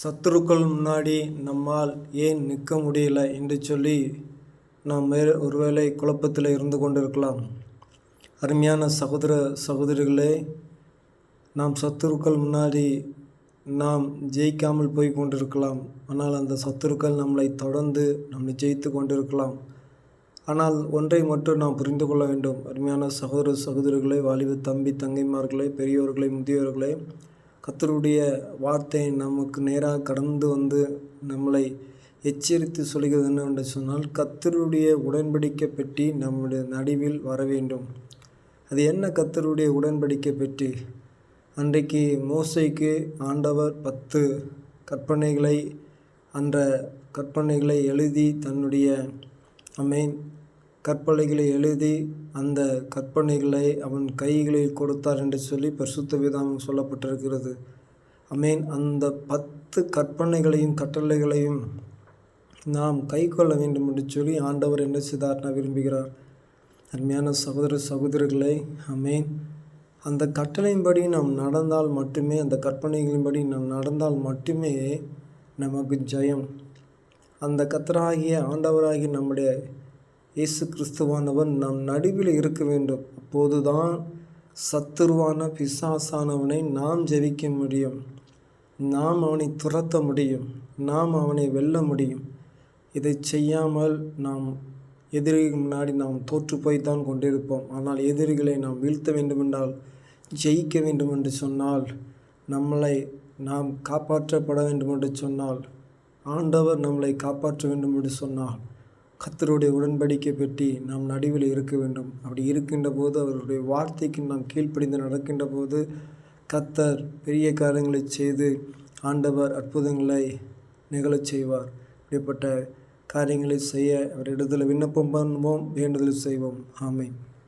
சத்துருக்கள் முன்னாடி நம்மால் ஏன் நிற்க முடியல என்று சொல்லி நாம் மே ஒருவேளை குழப்பத்தில் இருந்து கொண்டிருக்கலாம். அருமையான சகோதர சகோதரிகளே நாம் சத்துருக்கள் முன்னாடி நாம் ஜெயிக்காமல் போய் கொண்டிருக்கலாம். ஆனால் அந்த சத்துருக்கள் நம்மளை தொடர்ந்து நம்மை ஜெயித்து கொண்டிருக்கலாம். ஆனால் ஒன்றை மட்டும் நாம் புரிந்து கொள்ள வேண்டும். அருமையான சகோதர சகோதரிகளே வாலிப தம்பி தங்கைமார்களே பெரியோர்களே முதியோர்களே கத்தருடைய வார்த்தை நமக்கு நேராக கடந்து வந்து நம்மளை எச்சரித்து சொல்கிறது என்னவென்று சொன்னால் கத்தருடைய உடன்படிக்கை பெட்டி நம்முடைய நடுவில் வர வேண்டும். அது என்ன கத்தருடைய உடன்படிக்கை பெட்டி? அன்றைக்கு மோசைக்கு ஆண்டவர் பத்து கற்பனைகளை அந்த கற்பனைகளை எழுதி தன்னுடைய அமேன் கற்பனைகளை எழுதி அந்த கற்பனைகளை அவன் கைகளில் கொடுத்தார் என்று சொல்லி பரிசுத்த வேதாகம் சொல்லப்பட்டிருக்கிறது. அமேன். அந்த பத்து கற்பனைகளையும் கட்டளைகளையும் நாம் கை கொள்ள வேண்டும் என்று சொல்லி ஆண்டவர் என்ன செய்தார்னா விரும்புகிறார். அருமையான சகோதர சகோதரர்களை அமேன். அந்த கட்டளையின்படி நாம் நடந்தால் மட்டுமே அந்த கற்பனைகளின்படி நாம் நடந்தால் மட்டுமே நமக்கு ஜெயம். அந்த கத்தராகிய ஆண்டவராகிய நம்முடைய இயேசு கிறிஸ்துவானவன் நம் நடுவில் இருக்க வேண்டும். அப்போதுதான் சத்துருவான பிசாசானவனை நாம் ஜெயிக்க முடியும். நாம் அவனை துரத்த முடியும். நாம் அவனை வெல்ல முடியும். இதை செய்யாமல் நாம் எதிரிகள் முன்னாடி நாம் தோற்று போய்த்தான் கொண்டிருப்போம். ஆனால் எதிரிகளை நாம் வீழ்த்த வேண்டுமென்றால் ஜெயிக்க வேண்டும் என்று சொன்னால் நம்மளை நாம் காப்பாற்றப்பட வேண்டும் என்று சொன்னால் ஆண்டவர் நம்மளை காப்பாற்ற வேண்டும் என்று சொன்னால் கத்தருடைய உடன்படிக்கை பெட்டி நாம் நடுவில் இருக்க வேண்டும். அப்படி இருக்கின்ற போது அவருடைய வார்த்தைக்கு நாம் கீழ்ப்படிந்து நடக்கின்ற போது கத்தர் பெரிய காரியங்களை செய்து ஆண்டவர் அற்புதங்களை நிகழச் செய்வார். இப்படிப்பட்ட காரியங்களை செய்ய அவர் இடத்துல விண்ணப்பம் பண்ணுவோம் வேண்டுதல் செய்வோம். ஆமை